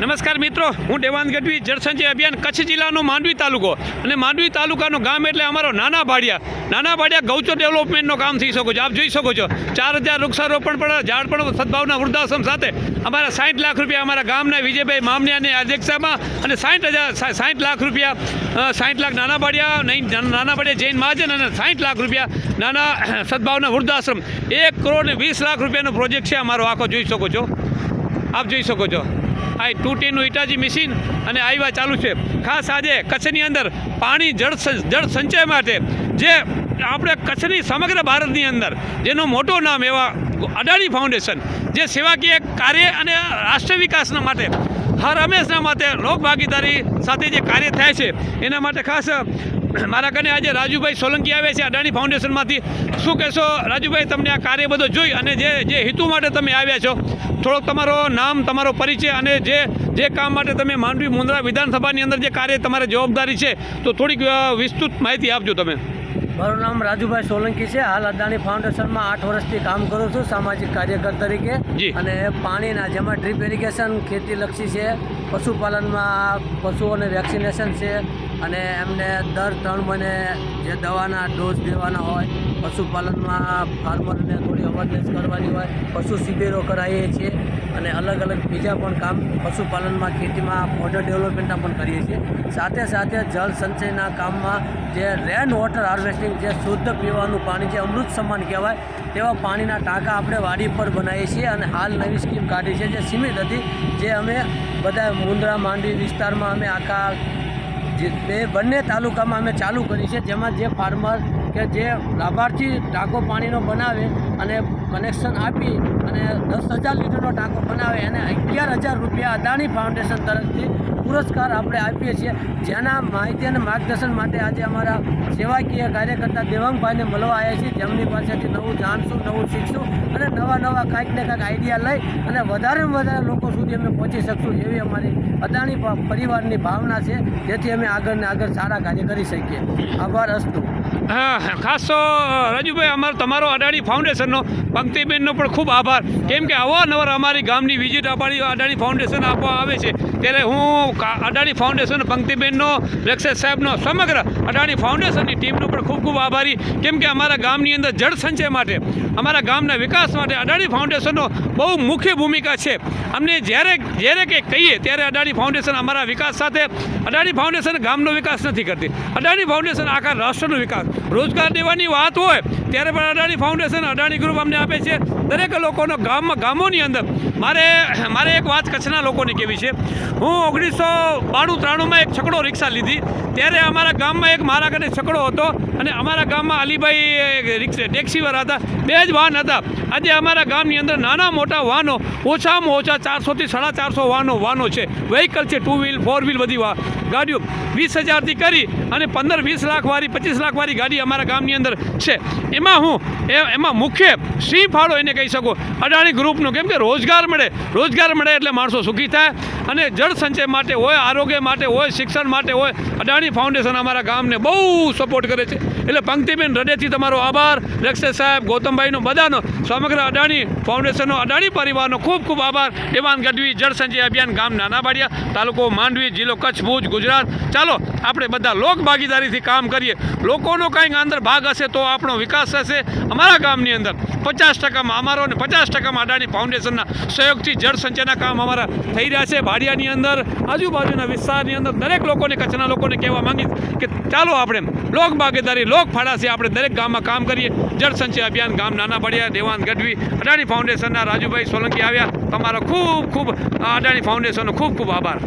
નમસ્કાર મિત્રો, હું દેવાંગ ગઢવી, જળસંચય અભિયાન, કચ્છ જિલ્લાનો માંડવી તાલુકો. અને માંડવી તાલુકાનું ગામ એટલે અમારો નાના ભાડિયા. નાના ભાડિયા ગૌચો ડેવલપમેન્ટનો કામ થઈ શકો છો. આપ જોઈ શકો છો, ચાર હજાર વૃક્ષારોપણ પણ ઝાડ પણ સદભાવના વૃદ્ધાશ્રમ સાથે અમારા સાઠ લાખ રૂપિયા અમારા ગામના વિજયભાઈ મામનિયાની અધ્યક્ષતામાં અને સાઠ હજાર સાઠ લાખ રૂપિયા સાઠ લાખ નાના ભાડિયા, નહીં, નાના ભાડિયા જૈન મહાજન અને સાઠ લાખ રૂપિયા નાના સદભાવના વૃદ્ધાશ્રમ. એક કરોડ વીસ લાખ રૂપિયાનો પ્રોજેક્ટ છે અમારો. આખો જોઈ શકો છો. આપ જોઈ શકો છો. આ ટૂટીનું ઇટાજી મશીન અને આવ્યા ચાલુ છે. ખાસ આજે કચ્છની અંદર પાણી જળ જળ સંચય માટે જે આપણે કચ્છની સમગ્ર ભારતની અંદર, જેનું મોટું નામ એવા અડાણી ફાઉન્ડેશન જે સેવાકીય કાર્ય અને રાષ્ટ્ર વિકાસના માટે, હર હંમેશના માટે લોકભાગીદારી સાથે જે કાર્ય થાય છે, એના માટે ખાસ મારા કને આજે રાજુભાઈ સોલંકી આવ્યા છે અદાણી ફાઉન્ડેશનમાંથી. શું કહેશો રાજુભાઈ તમને આ કાર્ય બધો જોઈ અને જે જે હેતુ માટે તમે આવ્યા છો થોડોક તમારો નામ તમારો પરિચય અને જે જે કામ માટે તમે માંડવી મુંદ્રા વિધાનસભાની અંદર જે કાર્ય તમારે જવાબદારી છે તો થોડીક વિસ્તૃત માહિતી આપજો તમે. મારું નામ રાજુભાઈ સોલંકી છે. હાલ અદાણી ફાઉન્ડેશનમાં આઠ વર્ષથી કામ કરું છું સામાજિક કાર્યકર તરીકે. જી. અને પાણીના જેમાં ડ્રીપ ઇરિગેશન ખેતીલક્ષી છે પશુપાલનમાં પશુઓને વેક્સિનેશન છે અને એમને દર ત્રણ મહિને જે દવાના ડોઝ દેવાના હોય, પશુપાલનમાં ફાર્મરને થોડી અવેરનેસ કરવાની હોય, પશુ શિબિરો કરાવીએ છીએ અને અલગ અલગ બીજા પણ કામ પશુપાલનમાં ખેતીમાં બોર્ડર ડેવલપમેન્ટના પણ કરીએ છીએ. સાથે સાથે જળ સંચયના કામમાં જે રેન વોટર હાર્વેસ્ટિંગ જે શુદ્ધ પીવાનું પાણી જે અમૃત સમાન કહેવાય, તેવા પાણીના ટાંકા આપણે વાડી પર બનાવીએ છીએ અને હાલ નવી સ્કીમ કાઢી છે જે સીમિત હતી. જે અમે બધા મુંદ્રા, માંડવી વિસ્તારમાં અમે આખા જે બંને તાલુકામાં અમે ચાલુ કરી છે, જેમાં જે ફાર્મર કે જે લાભાર્થી ટાંકો પાણીનો બનાવે અને કનેક્શન આપી અને દસ હજાર લીટરનો ટાંકો બનાવે એને અગિયાર હજાર રૂપિયા અદાણી ફાઉન્ડેશન તરફથી પુરસ્કાર આપણે આપીએ છીએ. જેના માહિતી અને માર્ગદર્શન માટે આજે અમારા સેવાકીય કાર્યકર્તા દેવાંગભાઈને મળવા આવ્યા છીએ. જેમની પાસેથી નવું જાણશું, નવું શીખશું અને નવા નવા કાંઈક ને કાંઈક આઈડિયા લઈ અને વધારેમાં વધારે લોકો સુધી અમે પહોંચી શકશું એવી અમારી અદાણી પરિવારની ભાવના છે. જેથી અમે આગળ ને આગળ સારા કાર્ય કરી શકીએ. આભાર અસ્તુ. હા, ખાસ તો રાજુભાઈ, અમારો તમારો અદાણી ફાઉન્ડેશનનો, પંક્તિબેનનો પણ ખૂબ આભાર. કેમ કે અવારનવાર અમારી ગામની વિઝિટ અપાડી, અદાણી ફાઉન્ડેશન આપવા આવે છે. ત્યારે હું અડાણી ફાઉન્ડેશન પંક્તિબેનનો રેક્સેસ સાહેબનો, સમગ્ર અડાણી ફાઉન્ડેશનની ટીમનો પણ ખૂબ ખૂબ આભારી. કેમ કે અમારા ગામની અંદર જળ સંચય માટે, અમારા ગામના વિકાસ માટે અડાણી ફાઉન્ડેશનનો બહુ મુખ્ય ભૂમિકા છે. અમને જ્યારે જ્યારે કંઈક કહીએ, ત્યારે અડાણી ફાઉન્ડેશન અમારા વિકાસ સાથે અડાણી ફાઉન્ડેશન ગામનો વિકાસ નથી કરતી. અડાણી ફાઉન્ડેશન આખા રાષ્ટ્રનો વિકાસ. રોજગાર દેવાની વાત હોય, ત્યારે પણ અડાણી ફાઉન્ડેશન અડાણી ગ્રુપ અમને આપે છે. દરેક લોકોનો ગામમાં ગામોની અંદર. મારે મારે એક વાત કચ્છના લોકોની કહેવી છે? હું ઓગણીસો બાણું ત્રાણુંમાં એક છકડો રિક્ષા લીધી. ત્યારે અમારા ગામમાં એક મારા ઘરે છકડો હતો અને અમારા ગામમાં અલીભાઈ રિક્ષે, ટેક્સીવાળા હતા. બે જ વાહન હતા. આજે અમારા ગામની અંદર નાના મોટા વાહનો, ઓછામાં ઓછા ચારસોથી સાડા ચારસો વાહનો વાહનો છે. વ્હીકલ છે ટુ વ્હીલ ફોર વ્હીલ બધી ગાડીઓ. વીસ હજારથી કરી અને પંદર વીસ લાખવાળી પચીસ લાખવાળી ગાડી અમારા ગામની અંદર છે. એમાં હું, એ, એમાં મુખ્ય સિંહ ફાળો એને કહી શકું. અડાણી ગ્રુપનો કેમ કે રોજગાર મળે રોજગાર મળે એટલે માણસો સુખી થાય. અને જળ સંચય માટે હોય, આરોગ્ય માટે હોય, શિક્ષણ માટે હોય અડાણી ફાઉન્ડેશન અમારા ગામને બહુ સપોર્ટ કરે છે. એટલે પંક્તિબેન હૃદયથી તમારો આભાર. રક્ષે સાહેબ, ગૌતમભાઈનો બધાનો, સમગ્ર અડાણી ફાઉન્ડેશનનો અડાણી પરિવારનો ખૂબ ખૂબ આભાર. દેવાન ગઢવી જળ સંચય અભિયાન ગામ નાના બાડિયા તાલુકો માંડવી, જિલ્લો કચ્છ, ભુજ, ગુજરાત. ચાલો, આપણે બધા લોક ભાગીદારીથી કામ કરીએ. લોકોનો કાંઈક અંદર ભાગ હશે તો આપણો વિકાસ થશે અમારા ગામની અંદર. પચાસ ટકામાં અમારો અને પચાસ ટકામાં અડાણી ફાઉન્ડેશનના સહયોગથી જળ સંચયના કામ અમારા થઈ રહ્યા છે. ભાડિયાની અંદર, આજુબાજુના વિસ્તારની અંદર દરેક લોકોને, કચ્છના લોકોને કહેવા માંગીશ કે ચાલો આપણે લોક ભાગીદારી, લોક ફાળાશે આપણે દરેક ગામમાં કામ કરીએ. જળ સંચય અભિયાન ગામ નાના પડ્યા દેવાન ગઢવી અડાણી ફાઉન્ડેશનના રાજુભાઈ સોલંકી આવ્યા. તમારો ખૂબ ખૂબ અડાણી ફાઉન્ડેશનનો ખૂબ ખૂબ આભાર.